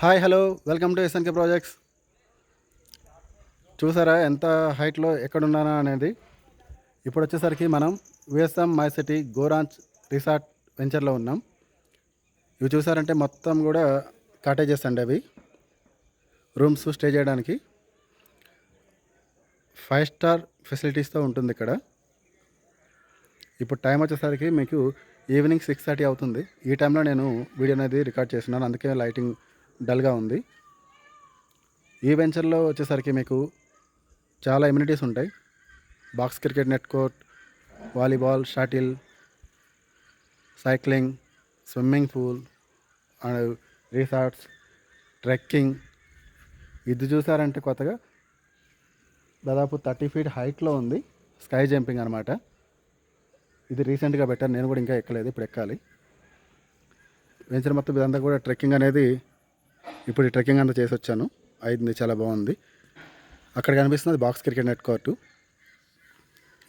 Hi hello welcome to SNK projects చూసారా ఎంత హైట్లో ఎక్కడున్నానా అనేది? ఇప్పుడు వచ్చేసరికి మనం విఎస్ఎం మై సిటీ గోరాంచ్ రిసార్ట్ వెంచర్లో ఉన్నాం. ఇవి చూసారంటే మొత్తం కూడా కాటేజెస్ అండి అవి. రూమ్స్ స్టే చేయడానికి. ఫైవ్ స్టార్ ఫెసిలిటీస్తో ఉంటుంది ఇక్కడ. ఇప్పుడు టైం వచ్చేసరికి మీకు ఈవినింగ్ సిక్స్ థర్టీ అవుతుంది. ఈ టైంలో నేను వీడియో అనేది రికార్డ్ చేస్తున్నాను. అందుకే లైటింగ్ డల్గా ఉంది. ఈ వెంచర్లో వచ్చేసరికి మీకు చాలా ఎమ్యూనిటీస్ ఉంటాయి. Box cricket net court volleyball shuttle cycling swimming pool and resorts trekking. ఇది చూసారంటే కొత్తగా దాదాపు థర్టీ ఫీట్ హైట్లో ఉంది. స్కై జంపింగ్ అనమాట ఇది రీసెంట్గా పెట్టాను నేను కూడా ఇంకా ఎక్కలేదు. ఇప్పుడు ఎక్కాలి. వెంచర్ మొత్తం ఇదంతా కూడా ట్రెక్కింగ్ అనేది ఇప్పుడు ఈ ట్రెక్కింగ్ అంతా చేసి వచ్చాను అయింది చాలా బాగుంది. అక్కడ కనిపిస్తుంది బాక్స్ క్రికెట్ నెట్ కోర్టు.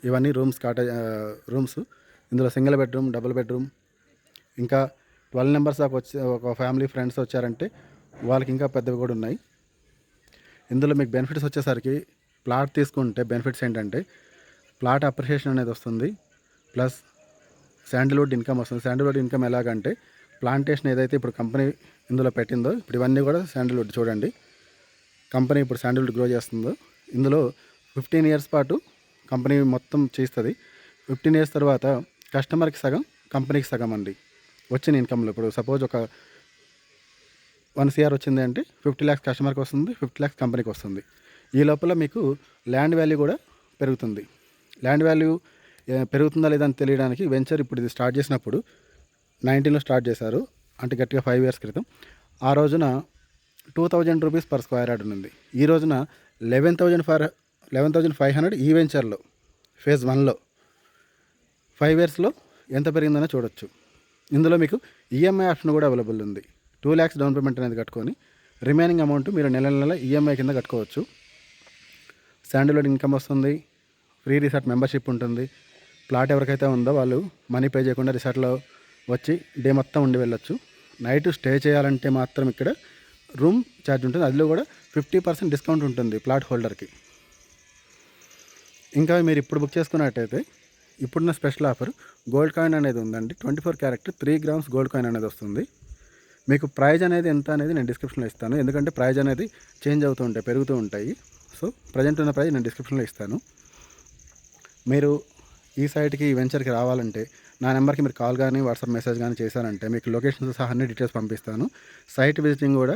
ఇవన్నీ రూమ్స్ కాట రూమ్స్. ఇందులో సింగిల్ బెడ్రూమ్ డబుల్ బెడ్రూమ్. ఇంకా ట్వెల్వ్ నెంబర్స్ దాకా వచ్చి ఒక ఫ్యామిలీ ఫ్రెండ్స్ వచ్చారంటే వాళ్ళకి ఇంకా పెద్దవి కూడా ఉన్నాయి. ఇందులో మీకు బెనిఫిట్స్ వచ్చేసరికి ప్లాట్ తీసుకుంటే బెనిఫిట్స్ ఏంటంటే ప్లాట్ అప్రిషియేషన్ అనేది వస్తుంది. ప్లస్ శాండిల్వుడ్ ఇన్కమ్ వస్తుంది. శాండిల్వుడ్ ఇన్కమ్ ఎలాగంటే ప్లాంటేషన్ ఏదైతే ఇప్పుడు కంపెనీ ఇందులో పెట్టిందో ఇప్పుడు ఇవన్నీ కూడా శాండిల్వుడ్ చూడండి. కంపెనీ ఇప్పుడు శాండిల్వుడ్ గ్రో చేస్తుందో. ఇందులో ఫిఫ్టీన్ ఇయర్స్ పాటు కంపెనీ మొత్తం చేస్తుంది. ఫిఫ్టీన్ ఇయర్స్ తర్వాత కస్టమర్కి సగం కంపెనీకి సగం అండి. వచ్చిన ఇన్కమ్లో ఇప్పుడు సపోజ్ ఒక వన్ సిఆర్ వచ్చింది అంటే ఫిఫ్టీ ల్యాక్స్ కస్టమర్కి వస్తుంది ఫిఫ్టీ ల్యాక్స్ కంపెనీకి వస్తుంది. ఈ లోపల మీకు ల్యాండ్ వాల్యూ కూడా పెరుగుతుంది. ల్యాండ్ వాల్యూ పెరుగుతుందా లేదా అని తెలియడానికి వెంచర్ ఇప్పుడు ఇది స్టార్ట్ చేసినప్పుడు నైన్టీన్లో స్టార్ట్ చేశారు. అంటే గట్టిగా ఫైవ్ ఇయర్స్ క్రితం. ఆ రోజున two thousand rupees per square yard ఉంది ఈ రోజున eleven thousand five eleven thousand five hundred ఈ వెంచర్లో ఫేజ్ వన్లో ఫైవ్ ఇయర్స్లో ఎంత పెరిగిందనో చూడొచ్చు. ఇందులో మీకు ఈఎంఐ ఆప్షన్ కూడా అవైలబుల్ ఉంది. టూ ల్యాక్స్ డౌన్ పేమెంట్ అనేది కట్టుకొని రిమైనింగ్ అమౌంట్ మీరు నెల నెల ఈఎంఐ కింద కట్టుకోవచ్చు. శాండిల్వుడ్ ఇన్కమ్ వస్తుంది. ఫ్రీ రిసార్ట్ మెంబర్షిప్ ఉంటుంది. ప్లాట్ ఎవరికైతే ఉందో వాళ్ళు మనీ పే చేయకుండా రిసార్ట్లో వచ్చి డే మొత్తం ఉండి వెళ్ళొచ్చు. నైట్ స్టే చేయాలంటే మాత్రం ఇక్కడ రూమ్ ఛార్జ్ ఉంటుంది. అందులో కూడా ఫిఫ్టీ పర్సెంట్ డిస్కౌంట్ ఉంటుంది ప్లాట్ హోల్డర్కి ఇంకా మీరు ఇప్పుడు బుక్ చేసుకున్నట్టయితే ఇప్పుడున్న స్పెషల్ ఆఫర్ గోల్డ్ కాయిన్ అనేది ఉందండి. Twenty four character three grams gold coin అనేది వస్తుంది. మీకు ప్రైజ్ అనేది ఎంత అనేది నేను డిస్క్రిప్షన్లో ఇస్తాను. ఎందుకంటే ప్రైజ్ అనేది చేంజ్ అవుతూ ఉంటాయి పెరుగుతూ ఉంటాయి. సో ప్రజెంట్ ఉన్న ప్రైజ్ నేను డిస్క్రిప్షన్లో ఇస్తాను. మీరు ఈ సైట్కి ఈ వెంచర్కి రావాలంటే నా నెంబర్కి మీరు కాల్ కానీ వాట్సాప్ మెసేజ్ కానీ చేశారంటే మీకు లొకేషన్స్ సహా అన్ని డీటెయిల్స్ పంపిస్తాను. సైట్ విజిటింగ్ కూడా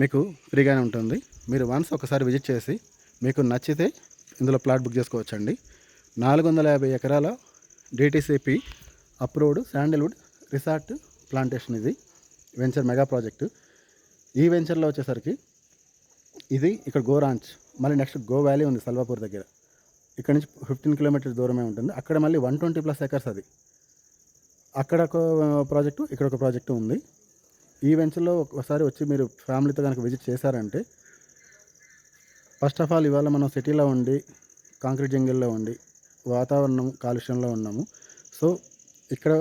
మీకు ఫ్రీగానే ఉంటుంది. మీరు వన్స్ ఒకసారి విజిట్ చేసి మీకు నచ్చితే ఇందులో ప్లాట్ బుక్ చేసుకోవచ్చండి. నాలుగు వందల యాభై ఎకరాల DTCP approved sandalwood resort plantation ఇది. Venture mega project. ఈ వెంచర్లో వచ్చేసరికి ఇది ఇక్కడ గో రాంచ్. మళ్ళీ నెక్స్ట్ గో వ్యాలీ ఉంది సల్వాపూర్ దగ్గర. ఇక్కడ నుంచి ఫిఫ్టీన్ కిలోమీటర్స్ దూరమే ఉంటుంది. అక్కడ మళ్ళీ వన్ ట్వంటీ ప్లస్ ఎకర్స్ అది. అక్కడ ఒక ప్రాజెక్టు ఇక్కడ ఒక ప్రాజెక్టు ఉంది. ఈ వెంచర్లో ఒకసారి వచ్చి మీరు ఫ్యామిలీతో కనుక విజిట్ చేశారంటే ఫస్ట్ ఆఫ్ ఆల్ ఇవాళ మనం సిటీలో ఉండి కాంక్రీట్ జంగిల్లో ఉండి వాతావరణం కాలుష్యంలో ఉన్నాము. సో ఇక్కడ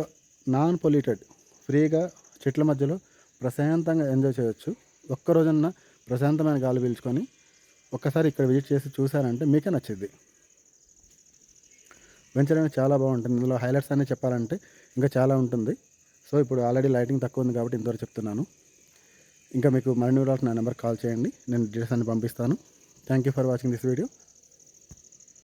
నాన్ పొల్యూటెడ్ ఫ్రీగా చెట్ల మధ్యలో ప్రశాంతంగా ఎంజాయ్ చేయొచ్చు. ఒక్క రోజున్న ప్రశాంతమైన గాలి పీల్చుకొని ఒక్కసారి ఇక్కడ విజిట్ చేసి చూసారంటే మీకే నచ్చింది. వెంచర్ అనేది చాలా బాగుంటుంది. ఇందులో హైలైట్స్ అన్నీ చెప్పాలంటే ఇంకా చాలా ఉంటుంది. సో ఇప్పుడు ఆల్రెడీ లైటింగ్ తక్కువ ఉంది కాబట్టి ఇంతవరకు చెప్తున్నాను. ఇంకా మీకు మరిన్ని నా నెంబర్ కాల్ చేయండి. నేను డీటెయిల్స్ అన్ని పంపిస్తాను. Thank you for watching this video